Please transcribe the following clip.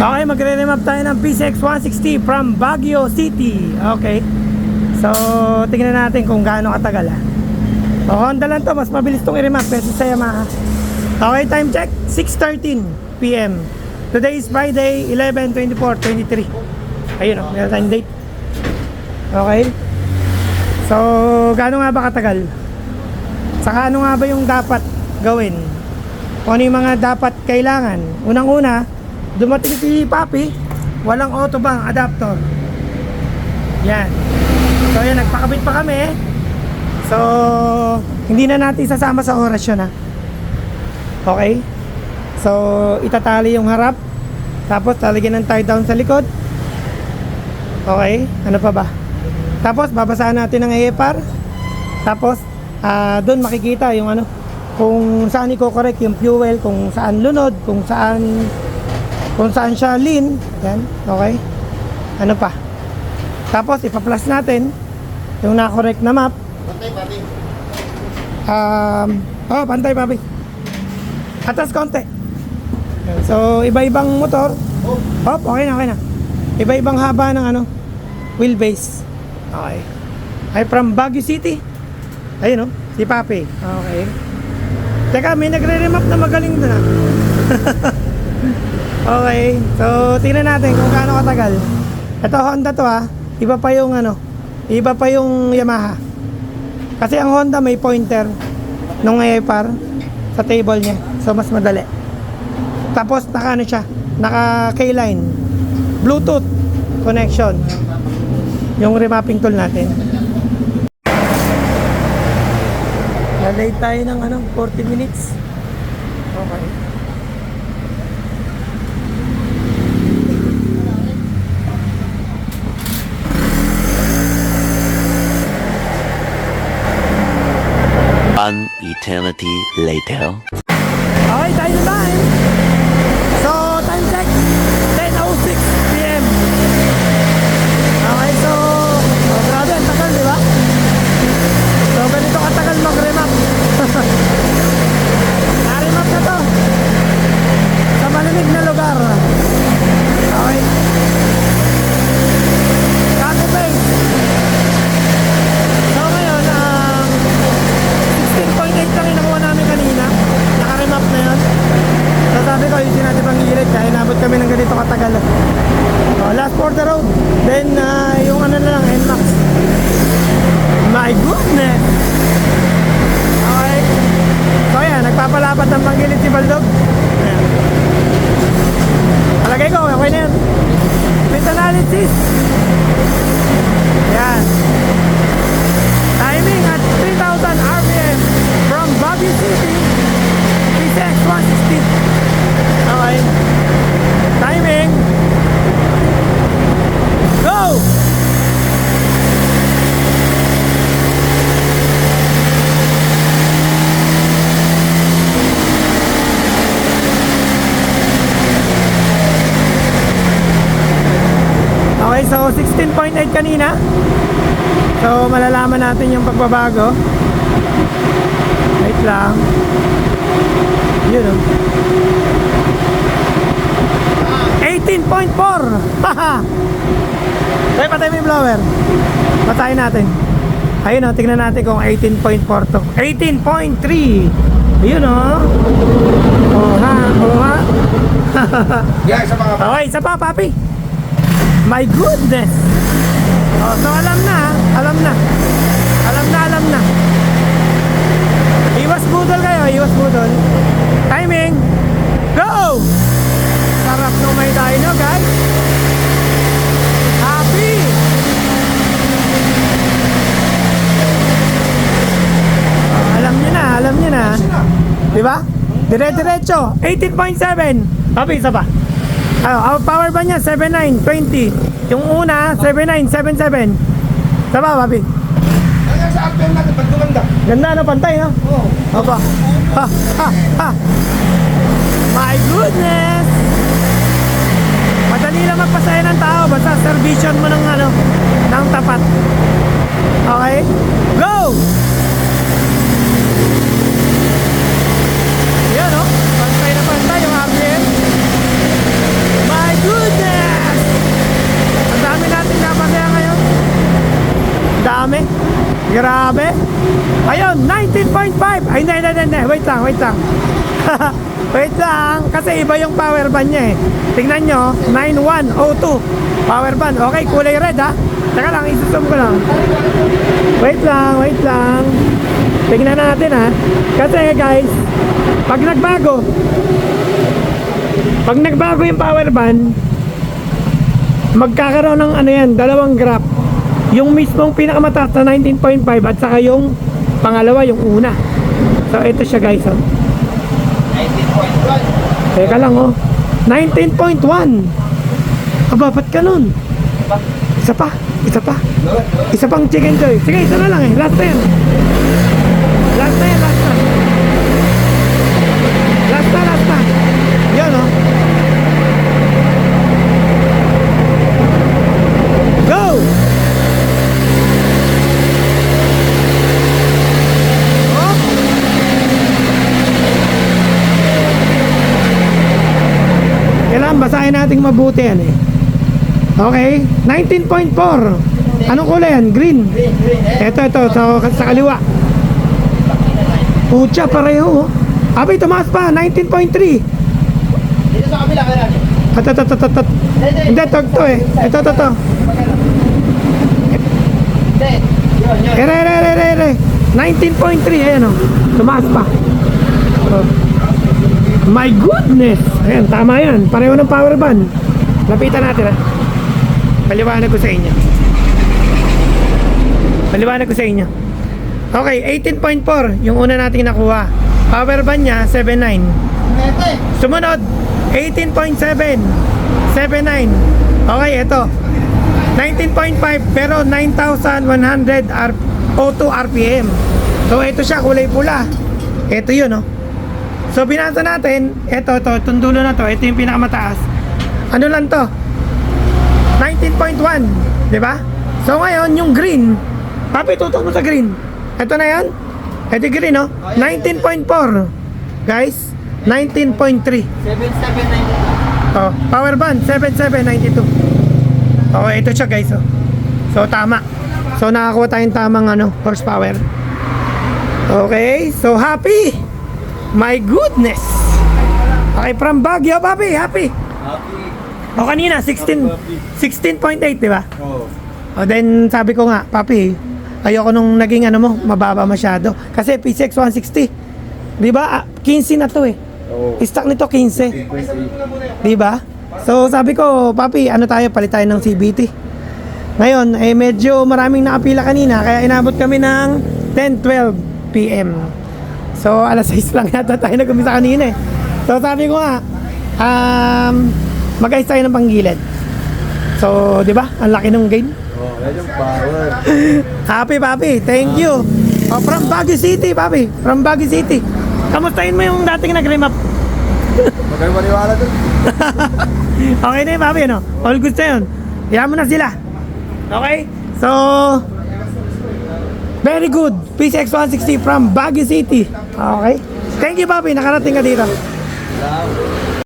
Okay, magre-remap tayo ng PCX 160 from Baguio City. Okay. So, tingnan natin kung gaano katagal ah. Honda lang to, mas mabilis tong i-remap kaysa sa Yamaha. Okay, time check, 6.13 p.m. Today is Friday, 11, 24, 23. Ayun o, meron tayong date. Okay. So, gaano nga ba katagal? Saka ano nga ba yung dapat gawin? Kung ano yung mga dapat kailangan? Unang-una, dumating si Papi, walang autobang adapter. Yan. So, yan, nagpakabit pa kami. So, hindi na natin isasama sa orasyon ha. Okay? So, itatali yung harap. Tapos, talagyan ng tie down sa likod. Okay? Ano pa ba? Tapos, babasahan natin ng AFR. Tapos, ah doon makikita yung ano, kung saan i-correct yung fuel, kung saan lunod, kung saan kung saan siya lean. Yan. Okay? Ano pa? Tapos, ipa-plus natin yung na-correct na map. Um, oh, pantay, papi. Atas konti. So, iba-ibang motor. Oh, okay na, okay na. Iba-ibang haba ng ano, wheelbase. Okay. Ay, from Baguio City. Ayun, oh, si Papi. Okay. Teka, may nagre-remap na magaling doon, ah. okay. So, tingnan natin kung gaano katagal. Ito, Honda to, ah. Iba pa yung, ano, iba pa yung Yamaha. Kasi ang Honda may pointer nung AFR sa table niya. So, mas madali. Tapos, naka ano siya, naka K-line. Bluetooth connection. Yung remapping tool natin. Lalay tayo ng ano, 40 minutes. Okay. One eternity later. Okay, tayo na time. So, time check. 10.06 p.m. Okay, so, oh, grabe, ang tagal, di ba? So, ganito katagal mag-remap. Na-remap na to. Sa malamig na lugar. Okay. Taco Bay. So, ngayon, ang 16.8 lang yung nakuha namin kanina. Naka-remap na yun. So sabi ko, yung natin pang gilid kaya inabot kami ng ganito katagal. So, last the road. Then, ah, yung ano na lang, NMAX. My goodness! Okay. So yan, nagpapalapat ng panggilid si Baldog. Ayan. Palagay ko, okay na yan. With analysis. Yan. Timing at 3,000 RPM from Baguio City, PCX 160. Okay. Timing. Go! Okay, so 16.8 kanina. So, malalaman natin yung pagbabago. Wait lang. Yun oh. 18.4! Haha! Kaya patay mo yung blower. Patayin natin. Ayun oh, tingnan natin kung 18.4 to. 18.3! Ayun oh. Oh ha, oh ha. Yeah, isa mga Okay, isa pa, papi. My goodness. Oh, so alam na, alam na. Alam na, alam na. Iwas budol kayo, iwas budol. Timing. Go! Sarap nung may nyo, guys. Happy! Oh, alam nyo na, alam nyo na. Di ba? Dire-diretso. 18.7. Papi, pa. Ah, ang power ba niya? 79, 20. Yung una, 79, 77. Isa pa, papi. Ano sa RPM natin pag gumanda? Ganda, no? Pantay, no? Oo. Opa. Ha, ha, ha. My goodness! Madali lang magpasaya ng tao basta servisyon mo ng ano, ng tapat. Okay? Go! Yan, no? Pantay na pantay yung RPM. My goodness! Grabe. Ayun, 19.5. Ay, hindi, hindi, hindi. Wait lang, wait lang. wait lang. Kasi iba yung power band niya eh. Tingnan nyo, 9102. Power band. Okay, kulay red ha. Teka lang, isusum ko lang. Wait lang, wait lang. Tingnan natin ha. Kasi guys, pag nagbago, pag nagbago yung power band, magkakaroon ng ano yan, dalawang graph. Yung mismong pinakamataas na 19.5 at saka yung pangalawa, yung una. So, ito siya guys. Oh. 19.1. Teka lang oh. 19.1. Aba, ba't ganun? Isa pa, isa pa. Isa pang chicken joy. Sige, isa na lang eh. Last yan. Last na. Last na, last na. Yan oh. Go! Oh. Kailangan basahin natin mabuti yan eh. Okay, 19.4. Anong kulay yan? Green. Ito, ito, sa, sa kaliwa. Pucha, pareho. oh. Abay, tumaas pa, 19.3. Dito sa kabila ka natin. Ito, ito, ito, ito, ito. Hindi, ito, ito eh. Ito, ito, ito. Ere, ere, ere, ere, ere. 19.3, ayan o. Tumaas pa. Oh. My goodness! Ayan, tama yan. Pareho ng power band. Lapitan natin ha. Paliwanag ko sa inyo. Paliwanag ko sa inyo. Okay, 18.4 yung una nating nakuha. Power band niya, 7.9. Mete. Sumunod, 18.7. 7.9. Okay, ito. 19.5 pero 9,100 R O2 RPM. So, ito siya, kulay pula. Ito yun, oh. So, binasa natin, ito, ito, itong dulo na to, ito yung pinakamataas. Ano lang to? 19.1, di ba? So, ngayon, yung green, papi, tutok mo sa green. Ito na yan. Ito green, oh. 19.4. Guys, 19.3. 7792. Oh, power band 7792. Okay, ito siya guys. Oh. So tama. So nakakuha tayong tamang ano, horsepower. Okay, so happy. My goodness. Okay, from Baguio, papi, happy. O kanina 16 16.8, di ba? Oo. O then sabi ko nga, papi, ayoko nung naging ano mo, mababa masyado. Kasi PCX 160. Di ba? Ah, 15 na to eh. Oo. Stock nito 15. Di ba? So sabi ko, papi, ano tayo, palit tayo ng CBT. Ngayon, eh medyo maraming nakapila kanina, kaya inabot kami ng 10-12 PM. So alas 6 lang yata tayo nag-umisa kanina eh. So sabi ko nga, um, mag-ayos tayo ng panggilid. So, di ba? Ang laki ng gain. Oo, yan yung power. Happy, papi. Thank you. Oh, from Baguio City, papi. From Baguio City. Kamustahin mo yung dating nag-remap? Huwag kayo maniwala dun. Okay na yun, papi, no? All good na yun. Kaya mo na sila. Okay? So, very good. PCX 160 from Baguio City. Okay? Thank you, papi. Nakarating ka dito.